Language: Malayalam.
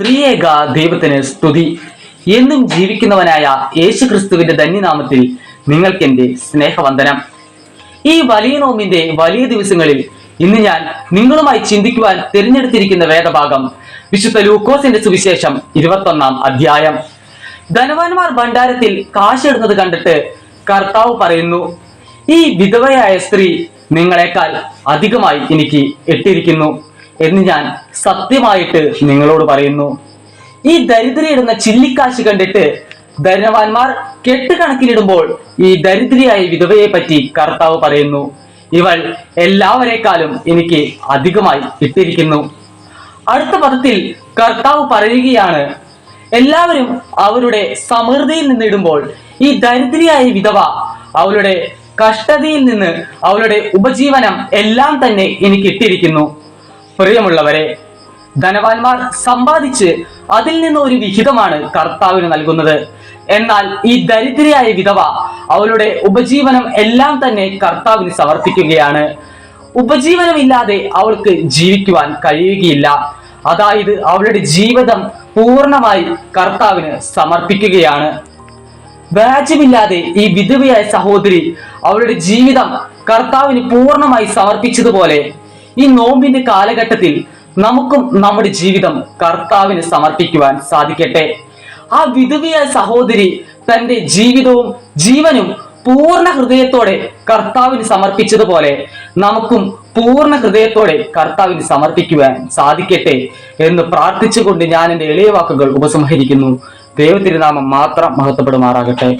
ത്രിയേക ദൈവത്തിന് സ്തുതി. എന്നും ജീവിക്കുന്നവനായ യേശു ക്രിസ്തുവിന്റെ ധന്യനാമത്തിൽ നിങ്ങൾക്കെന്റെ സ്നേഹവന്ദനം. ഈ വലിയ നോമിന്റെ വലിയ ദിവസങ്ങളിൽ ഇന്ന് ഞാൻ നിങ്ങളുമായി ചിന്തിക്കുവാൻ തിരഞ്ഞെടുത്തിരിക്കുന്ന വേദഭാഗം വിശുദ്ധ ലൂക്കോസിന്റെ സുവിശേഷം ഇരുപത്തൊന്നാം അധ്യായം. ധനവാന്മാർ ഭണ്ഡാരത്തിൽ കാശിടുന്നത് കണ്ടിട്ട് കർത്താവ് പറയുന്നു ഈ വിധവയായ സ്ത്രീ നിങ്ങളെക്കാൾ അധികമായി എനിക്ക് ഇട്ടിരിക്കുന്നു എന്ന് ഞാൻ സത്യമായിട്ട് നിങ്ങളോട് പറയുന്നു. ഈ ദരിദ്രയിടുന്ന ചില്ലിക്കാശ് കണ്ടിട്ട് ധനവാന്മാർ കെട്ടുകണക്കിലിടുമ്പോൾ ഈ ദരിദ്രയായ വിധവയെ പറ്റി കർത്താവ് പറയുന്നു. ഇവൾ എല്ലാവരെക്കാളും എനിക്ക് അധികമായി ഇട്ടിരിക്കുന്നു. അടുത്ത പദത്തിൽ കർത്താവ് പറയുകയാണ് എല്ലാവരും അവരുടെ സമൃദ്ധിയിൽ നിന്ന് ഇടുമ്പോൾ ഈ ദരിദ്രയായ വിധവ അവളുടെ കഷ്ടതയിൽ നിന്ന് അവളുടെ ഉപജീവനം എല്ലാം തന്നെ എനിക്ക് ഇട്ടിരിക്കുന്നു. പ്രിയമുള്ളവരെ ധനവാന്മാർ സമ്പാദിച്ച് അതിൽ നിന്ന് ഒരു വിഹിതമാണ് കർത്താവിന് നൽകുന്നത്. എന്നാൽ ഈ ദരിദ്രയായ വിധവ അവളുടെ ഉപജീവനം എല്ലാം തന്നെ കർത്താവിന് സമർപ്പിക്കുകയാണ്. ഉപജീവനമില്ലാതെ അവൾക്ക് ജീവിക്കുവാൻ കഴിയുകയില്ല. അതായത് അവളുടെ ജീവിതം പൂർണമായി കർത്താവിന് സമർപ്പിക്കുകയാണ്. വ്യാജമില്ലാതെ ഈ വിധവയായ സഹോദരി അവളുടെ ജീവിതം കർത്താവിന് പൂർണമായി സമർപ്പിച്ചതുപോലെ ഈ നോമ്പിന്റെ കാലഘട്ടത്തിൽ നമുക്കും നമ്മുടെ ജീവിതം കർത്താവിന് സമർപ്പിക്കുവാൻ സാധിക്കട്ടെ. ആ വിധവയായ സഹോദരി തന്റെ ജീവിതവും ജീവനും പൂർണ ഹൃദയത്തോടെ കർത്താവിന് സമർപ്പിച്ചതുപോലെ നമുക്കും പൂർണ ഹൃദയത്തോടെ കർത്താവിന് സമർപ്പിക്കുവാൻ സാധിക്കട്ടെ എന്ന് പ്രാർത്ഥിച്ചുകൊണ്ട് ഞാൻ എന്റെ എളിയ വാക്കുകൾ ഉപസംഹരിക്കുന്നു. ദൈവത്തിരുനാമം മാത്രം മഹത്വപ്പെടുമാറാകട്ടെ.